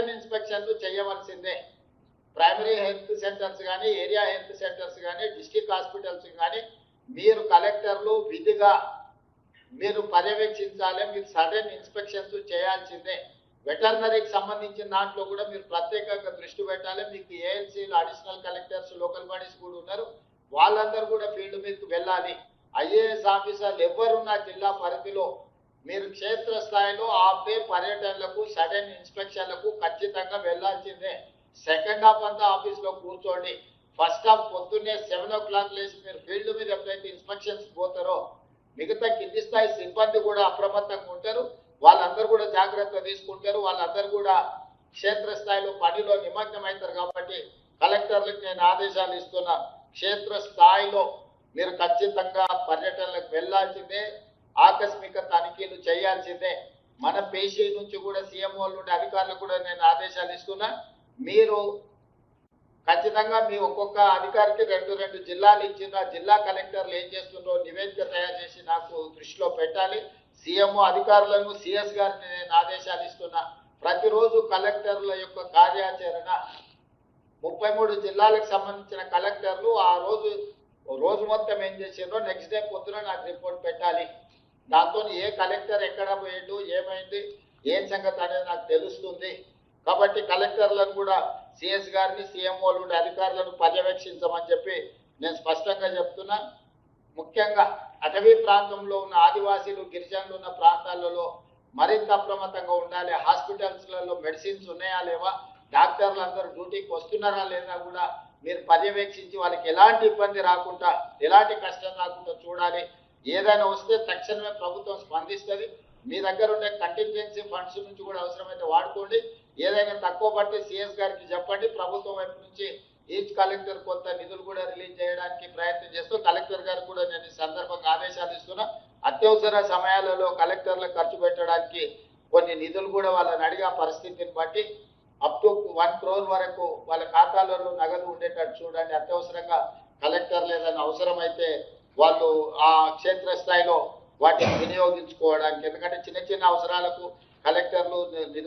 Sudden ఇన్స్పెక్షన్లు చేయవలసిందే. Primary health centres కానీ ఏరియా హెల్త్ సెంటర్స్ కానీ డిస్టిక్ హాస్పిటల్స్ కానీ మీరు కలెక్టర్లు విధిగా మీరు పర్యవేక్షించాలి మీరు సడన్ ఇన్స్పెక్షన్స్ చేయాల్సిందే. వెటర్నరీకి సంబంధించిన దాంట్లో కూడా మీరు ప్రత్యేకంగా దృష్టి పెట్టాలి. మీకు ఏఎల్సీలు అడిషనల్ కలెక్టర్స్ లోకల్ బాడీస్ కూడా ఉన్నారు. వాళ్ళందరూ కూడా ఫీల్డ్ మీదకి వెళ్ళాలి. ఐఏఎస్ ఆఫీసర్లు ఎవరున్నా జిల్లా పరిధిలో మీరు క్షేత్ర స్థాయిలో ఆపే పర్యటనలకు సడన్ ఇన్స్పెక్షన్లకు ఖచ్చితంగా వెళ్ళాల్సిందే. సెకండ్ హాఫ్ అంతా ఆఫీస్లో కూర్చోండి. ఫస్ట్ హాఫ్ పొద్దున్నే సెవెన్ ఓ క్లాక్ లేచి మీరు ఫీల్డ్ మీద ఎప్పుడైతే ఇన్స్పెక్షన్స్ పోతారో మిగతా కింది స్థాయి సిబ్బంది కూడా అప్రమత్తంగా ఉంటారు. వాళ్ళందరూ కూడా జాగ్రత్త తీసుకుంటారు. వాళ్ళందరూ కూడా క్షేత్రస్థాయిలో పనిలో నిమగ్నం అవుతారు కాబట్టి కలెక్టర్లకు నేను ఆదేశాలు ఇస్తున్నా క్షేత్ర స్థాయిలో మీరు ఖచ్చితంగా పర్యటనలకు వెళ్ళాల్సిందే. ఆకస్మిక తనిఖీలు చేయాల్సిందే. మన పేషీ నుంచి కూడా సీఎంఓ నుండి అధికారులకు కూడా నేను ఆదేశాలు ఇస్తున్నా. మీరు ఖచ్చితంగా మీ ఒక్కొక్క అధికారికి రెండు రెండు జిల్లాలు ఇచ్చిన జిల్లా కలెక్టర్లు ఏం చేస్తుందో నివేదిక తయారు చేసి నాకు దృష్టిలో పెట్టాలి. సీఎంఓ అధికారులను సిఎస్ గారిని నేను ఆదేశాలు ఇస్తున్నా. ప్రతిరోజు కలెక్టర్ల యొక్క కార్యాచరణ ముప్పై మూడు జిల్లాలకు సంబంధించిన కలెక్టర్లు ఆ రోజు రోజు మొత్తం ఏం చేసిండ్రో నెక్స్ట్ డే పొద్దున నాకు రిపోర్ట్ పెట్టాలి. దాంతో ఏ కలెక్టర్ ఎక్కడ పోయిండు ఏమైంది ఏం సంగతి అనేది నాకు తెలుస్తుంది. కాబట్టి కలెక్టర్లను కూడా సిఎస్ గారిని సీఎంఓ ఉండే అధికారులను పర్యవేక్షించమని చెప్పి నేను స్పష్టంగా చెప్తున్నా. ముఖ్యంగా అటవీ ప్రాంతంలో ఉన్న ఆదివాసీలు గిరిజనులు ఉన్న ప్రాంతాలలో మరింత అప్రమత్తంగా ఉండాలి. హాస్పిటల్స్లలో మెడిసిన్స్ ఉన్నాయా లేవా? డాక్టర్లు అందరూ డ్యూటీకి వస్తున్నారా లేదా కూడా మీరు పర్యవేక్షించి వాళ్ళకి ఎలాంటి ఇబ్బంది రాకుండా ఎలాంటి కష్టం రాకుండా చూడాలి. ఏదైనా వస్తే తక్షణమే ప్రభుత్వం స్పందిస్తుంది. మీ దగ్గర ఉండే కంటింజెన్సీ ఫండ్స్ నుంచి కూడా అవసరమైతే వాడుకోండి. ఏదైనా తక్కువ పడితే సిఎస్ గారికి చెప్పండి. ప్రభుత్వం వైపు నుంచి ఈచ్ కలెక్టర్ కొంత నిధులు కూడా రిలీజ్ చేయడానికి ప్రయత్నం చేస్తూ కలెక్టర్ గారు కూడా నేను ఈ సందర్భంగా ఆదేశాలు ఇస్తున్నా. అత్యవసర సమయాలలో కలెక్టర్లకు ఖర్చు పెట్టడానికి కొన్ని నిధులు కూడా వాళ్ళని అడిగే పరిస్థితిని బట్టి అప్ టు వన్ క్రోర్ వరకు వాళ్ళ ఖాతాలలో నగదు ఉండేటట్టు చూడండి. అత్యవసరంగా కలెక్టర్లు ఏదైనా అవసరమైతే వాళ్ళు ఆ క్షేత్ర స్థాయిలో వాటిని వినియోగించుకోవడానికి ఎందుకంటే చిన్న చిన్న అవసరాలకు కలెక్టర్లు నిధుల